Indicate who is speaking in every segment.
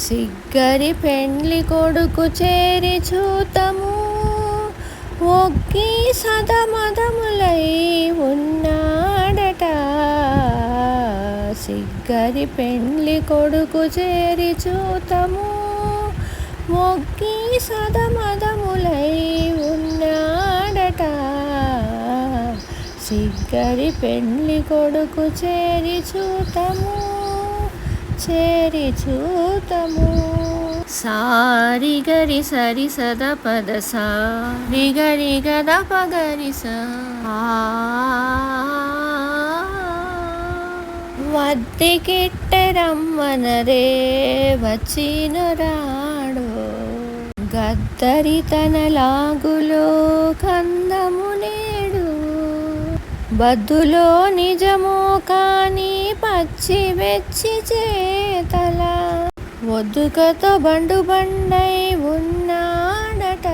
Speaker 1: సిగ్గరి పెండ్లి కొడుకు చేరి చూతము. ఒగ్గి సదమదములై ఉన్నాడట. సిగ్గరి పెండ్లి కొడుకు చేరి చూతము. మొగ్గి సదమదములై ఉన్నాడట. సిగ్గరి పెండ్లి కొడుకు చేరి చూతము. చేరి చూతము. సారి గరి సరి సద పద సారి గరి గద పగరి సా. వద్దికిట్టె రమ్మనరే వచ్చిన రాడు. గద్దరి తన లాగులో కందము బద్దులో నిజమో కానీ పచ్చి వెచ్చి చేతల. ఒద్దుకతో బండు బండై ఉన్నాడట.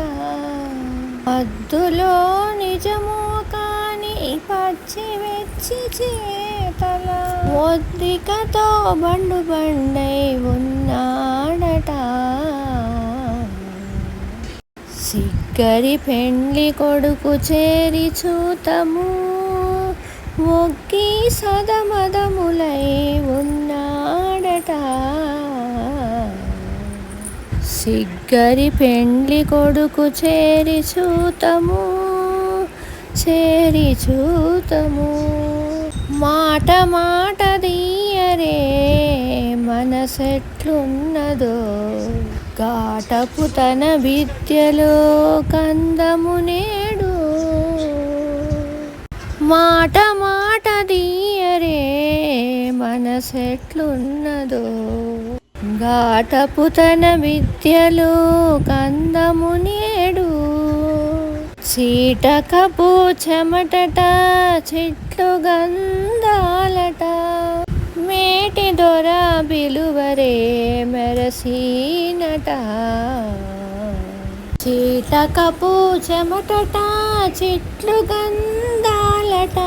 Speaker 1: బద్దులో నిజమో కానీ పచ్చి వెచ్చి చేతల. వద్దికతో బండు బండై ఉన్నాడట. సిగ్గరి పెండ్లి కొడుకు చేరి చూతము. ఒక్కి సదమదములై ఉన్నాడట. సిగ్గరి పెండ్లి కొడుకు చేరి చూతము చేరి చూతము. మాట మాట దీయరే మనసెట్లున్నదో. కాటపు తన విద్యలో కందము నేడు. మాట సెట్లున్నదో ఘాటపుతన విద్యలో కందము నేడు. చీటకపు చెమటట చెట్లు గంధాలట. మేటి దొర బిలువరే మెరసీనట. చీటకపు చెమటట చెట్లు గంధాలట.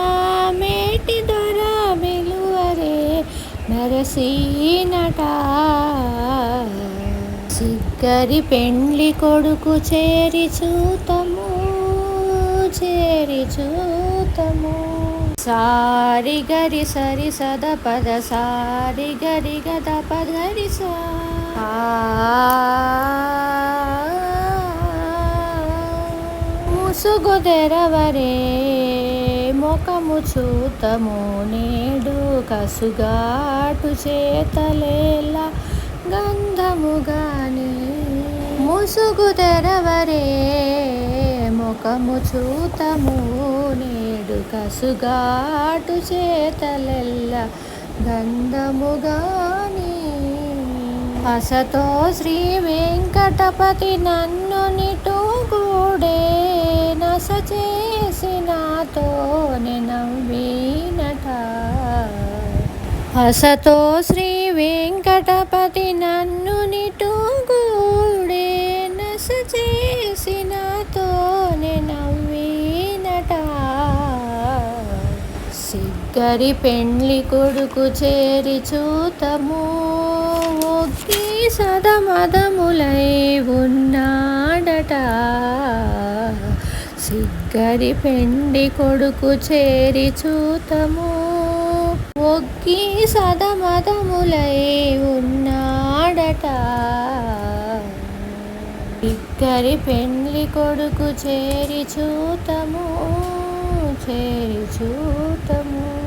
Speaker 1: మే మెరసీనట సిగ్గరి పెండ్లి కొడుకు చేరి చూతము చేరి చూతము. సారి గరి సరి సద పద సారి గరి గద పదరి సా. ముసుగు తెరవరే లోకము చూతము నేడు కసుగాటు చేతలేలా గంధము గాని ముసుగు తెరవరే ముఖము చూతము నేడు కసుగాటు చేతలెల్ల గంధము గాని అసతో శ్రీ వెంకటపతి నన్ను నిటూగూడే నస చేసి నాతో నవ్వినట. అసతో శ్రీ వెంకటపతి నన్ను నిటూగూడే నస చేసి నాతో నవ్వినట. సిగ్గరి పెండ్లి కొడుకు చేరి చూతము. ఒగ్గి సదమదములై ఉన్న సిగ్గరి పెండి కొడుకు చేరి చూతము. ఒగ్గి సదమదములై ఉన్నాడట. ఇక్కరి పెండ్లి కొడుకు చేరి చూతము చేరి చూతము.